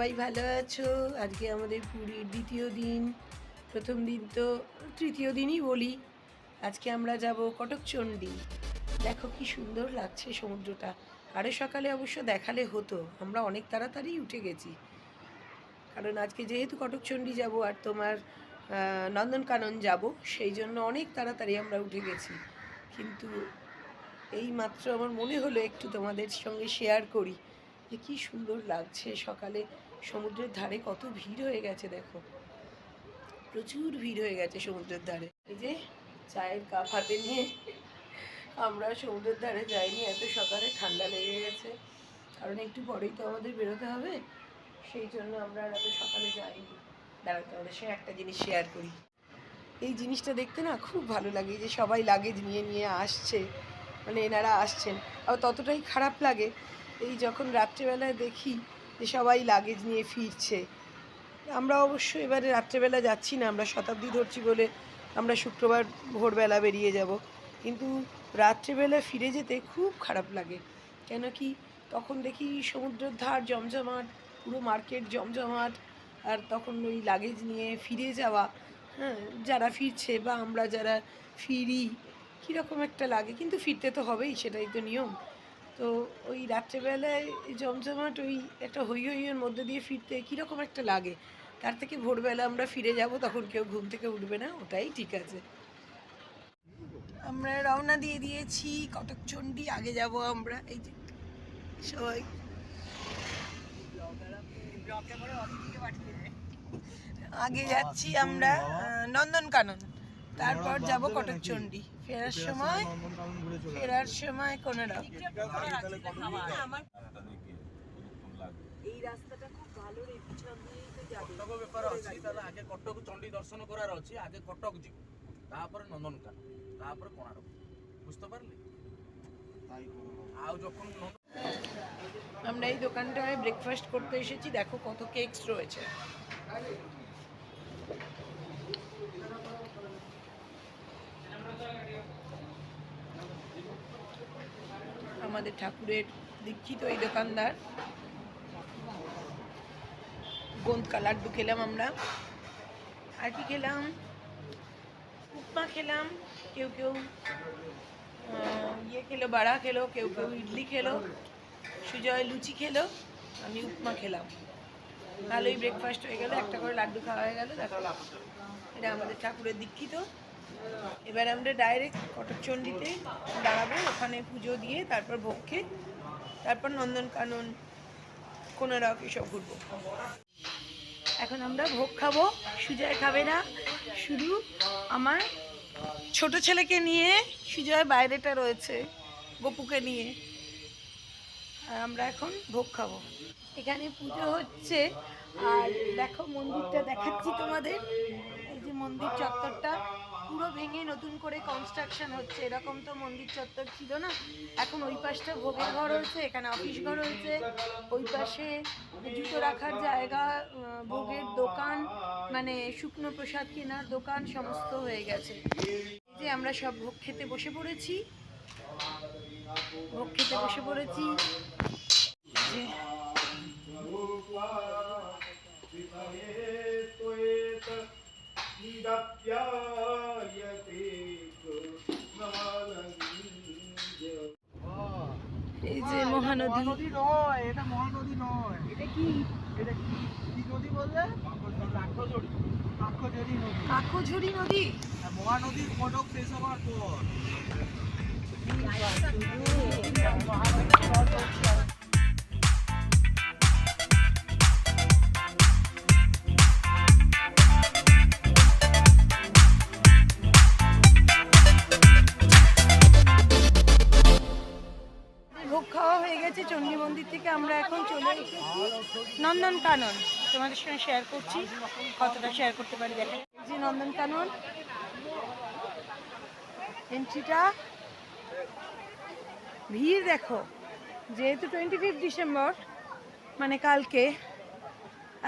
সবাই ভালো আছো? আজকে আমাদের পুরীর দ্বিতীয় দিন। প্রথম দিন তো তৃতীয় দিনই বলি। আজকে আমরা যাব কটকচণ্ডী। দেখো কি সুন্দর লাগছে সমুদ্রটা। আরে সকালে অবশ্য দেখালে হতো। আমরা অনেক তাড়াতাড়ি উঠে গেছি। কারণ আজকে যেহেতু কটকচণ্ডী যাব আর তোমার নন্দনকানন যাব, সেই জন্য অনেক তাড়াতাড়ি আমরা উঠে গেছি। কিন্তু এই মাত্র আমার মনে হলো একটু তোমাদের সঙ্গে শেয়ার করি। যে কি সুন্দর লাগছে সকালে সমুদ্রের ধারে কত ভিড় হয়ে গেছে দেখো। প্রচুর ভিড় হয়ে গেছে সমুদ্রের ধারে। এই যে চায়ের কাপ হাতে নিয়ে আমরা সমুদ্রের ধারে যাইনি, এত সকালে ঠান্ডা লেগে গেছে। কারণ একটু পরেই তো আমাদের বেরোতে হবে, সেই জন্য আমরা এত সকালে যাইনি। দাঁড়াতে তোমাদের সঙ্গে একটা জিনিস শেয়ার করি। এই জিনিসটা দেখতে না খুব ভালো লাগে যে সবাই লাগেজ নিয়ে নিয়ে আসছে মানে এনারা আসছেন। আর ততটাই খারাপ লাগে এই যখন রাত্রেবেলায় দেখি যে সবাই লাগেজ নিয়ে ফিরছে, আমরা অবশ্য এবারে রাত্রেবেলা যাচ্ছি না, আমরা শতাব্দী ধরছি বলে আমরা শুক্রবার ভোরবেলা বেরিয়ে যাব। কিন্তু রাত্রেবেলা ফিরে যেতে খুব খারাপ লাগে। কেন কি তখন দেখি সমুদ্রের ধার জমজমাট, পুরো মার্কেট জমজমাট, আর তখন ওই লাগেজ নিয়ে ফিরে যাওয়া হ্যাঁ যারা ফিরছে বা আমরা যারা ফিরি, কীরকম একটা লাগে। কিন্তু ফিরতে তো হবেই, সেটাই তো নিয়ম। তো ওই রাত্রেবেলায় জমজমাট ওই একটা হই হইয়ের মধ্যে দিয়ে ফিরতে কীরকম একটা লাগে? তার থেকে ভোরবেলা আমরা ফিরে যাব, তখন কেউ ঘুম থেকে উঠবে না, ওটাই ঠিক আছে। আমরা রওনা দিয়ে দিয়েছি কটকচণ্ডী আগে যাব আমরা, এই যে, সবাই। আগে যাচ্ছি আমরা নন্দনকানন। তারপর যাব মানে কটকচণ্ডী ফেরার সময় ফেরার সময় কোনারক আগে কটক চণ্ডী দর্শন করার আছে আগে কটক তারপরে তারপরে বুঝতে পারলে? আর যখন আমরা এই দোকানটায় ব্রেকফাস্ট করতে এসেছি দেখো কত কেকস রয়েছে। আমাদের ঠাকুরের দীক্ষিত এই দোকানদার। গোন্দকা লাড্ডু খেলাম আমরা। আর কি খেলাম? উপমা খেলাম। কেউ কেউ ইয়ে খেলো, বাড়া খেলো, কেউ কেউ ইডলি খেলো, সুজয় লুচি খেলো, আমি উপমা খেলাম। ভালোই ব্রেকফাস্ট হয়ে গেল, একটা করে লাড্ডু খাওয়া হয়ে গেল, দেখো। এটা আমাদের ঠাকুরের দীক্ষিত। এবার আমরা ডাইরেক্ট কটকচণ্ডীতে দাঁড়াবো, ওখানে পুজো দিয়ে তারপর খেয়ে তারপর নন্দনকানন কোনারক এসব ঘুরবো। এখন আমরা ভোগ খাব, সুজয় খাবে না, শুধু আমার ছোট ছেলেকে নিয়ে সুজয় বাইরেটা রয়েছে, গপুকে নিয়ে। আর আমরা এখন ভোগ খাব। এখানে পুজো হচ্ছে, আর দেখো মন্দিরটা দেখাচ্ছি তোমাদের। এই যে মন্দির চত্বরটা পুরো ভেঙে নতুন করে কনস্ট্রাকশন হচ্ছে। এরকম তো মন্দির চত্বর ছিল না। এখন ওই পাশটা ভোগের ঘর হয়েছে, এখানে অফিস ঘর হয়েছে। ওই পাশে জুতো রাখার জায়গা ভোগের দোকান মানে শুকনো প্রসাদ কেনার দোকান, সমস্ত হয়ে গেছে। যে আমরা সব ভোগ খেতে বসে পড়েছি। ভোগ খেতে বসে পড়েছি। যে মহানদী। নদী নয় এটা মহানদী নয়। এটা কি? এটা কি? কি নদী বললে? কাঠজড়ি নদী। কাকঝুরি নদী? মহানদীর ফটক শেষ হওয়ার পর। ভোগ আমরা এখন চলে নন্দনকানন তোমাদের সঙ্গে শেয়ার করছি, কতটা শেয়ার করতে পারি দেখে। যে নন্দনকানন এন্ট্রিটা ভিড় দেখো, যেহেতু টোয়েন্টি ফিফথ ডিসেম্বর মানে কালকে,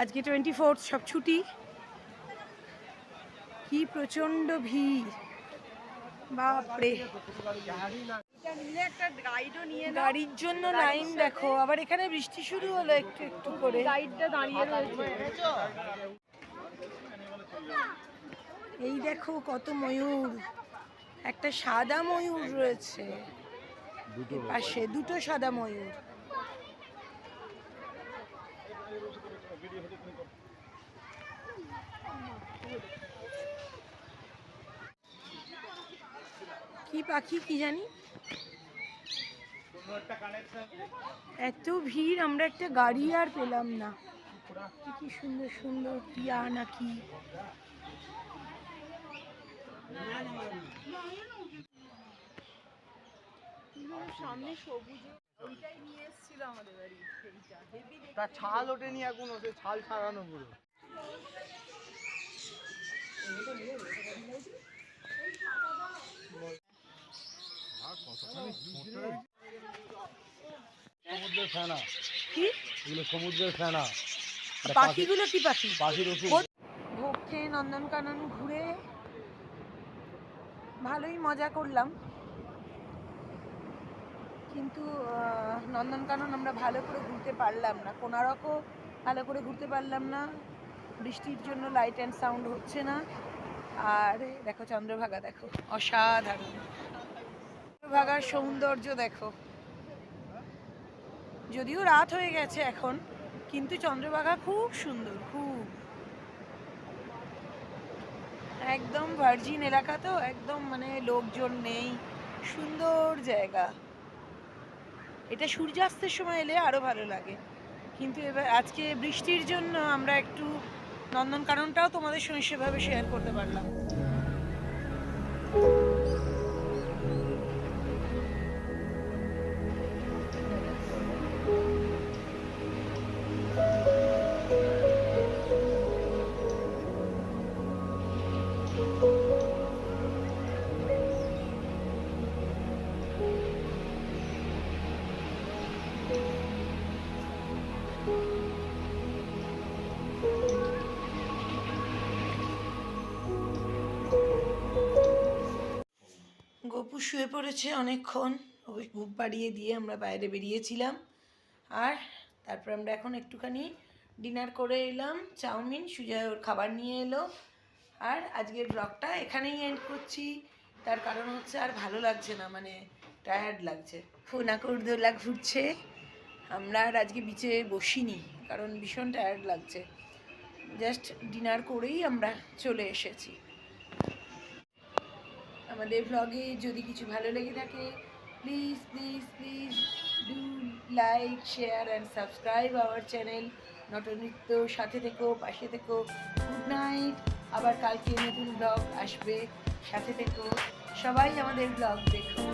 আজকে টোয়েন্টি ফোর্থ সব ছুটি। কি প্রচণ্ড ভিড়। বাপরে। এটা নিলে একটা গাইডও নিয়ে নাও। গাড়ির জন্য লাইন দেখো আবার এখানে বৃষ্টি শুরু হলো একটু একটু করে। গাইডটা দাঁড়িয়ে রয়েছে। এই দেখো কত ময়ূর। একটা সাদা ময়ূর রয়েছে। পাশে দুটো সাদা ময়ূর। কি পাখি কি জানি? এত ভিড় আমরা একটা গাড়ি আর পেলাম না। কি সুন্দর সুন্দর টিয়া নাকি। সামনে সবুজ ওইটাই নিয়ে এসেছিল আমাদের বাড়ি সেইটা হেভি তার ছাল ওঠেনি এখনও সে ছাল ছাড়ানো পুরো। ভালোই মজা করলাম। কিন্তু নন্দনকানন আমরা ভালো করে ঘুরতে পারলাম না। কোনারকও ভালো করে ঘুরতে পারলাম না। বৃষ্টির জন্য লাইট অ্যান্ড সাউন্ড হচ্ছে না। আর দেখো, চন্দ্রভাগা, দেখো। অসাধারণ। চন্দ্রভাগার সৌন্দর্য দেখো। যদিও রাত হয়ে গেছে এখন, কিন্তু চন্দ্রভাগা খুব সুন্দর, খুব। একদম ভার্জিন এলাকা তো, একদম মানে লোকজন নেই, সুন্দর জায়গা। এটা সূর্যাস্তের সময় এলে আরও ভালো লাগে। কিন্তু এবার আজকে বৃষ্টির জন্য আমরা একটু নন্দনকাননটাও তোমাদের সঙ্গে সেভাবে শেয়ার করতে পারলাম। শুয়ে পড়েছে অনেকক্ষণ। ওকে ঘুম পাড়িয়ে দিয়ে আমরা বাইরে বেরিয়েছিলাম। আর তারপর আমরা এখন একটুখানি ডিনার করে এলাম। চাউমিন সুজয় ওর খাবার নিয়ে এলো। আর আজকের ব্লগটা এখানেই এন্ড করছি। তার কারণ হচ্ছে আর ভালো লাগছে না মানে টায়ার্ড লাগছে। ফোনাকুর দোলা ঘুরছে। আমরা আর আজকে বিচে বসিনি, কারণ ভীষণ টায়ার্ড লাগছে। জাস্ট ডিনার করেই আমরা চলে এসেছি। আমাদের ভ্লগে যদি কিছু ভালো লেগে থাকে please please please do like share and subscribe our channel Natanritya, সাথে থেকো, পাশে থেকো। গুড নাইট আবার কালকে নতুন ব্লগ আসবে, সাথে থেকো। সবাই আমাদের ব্লগ দেখো।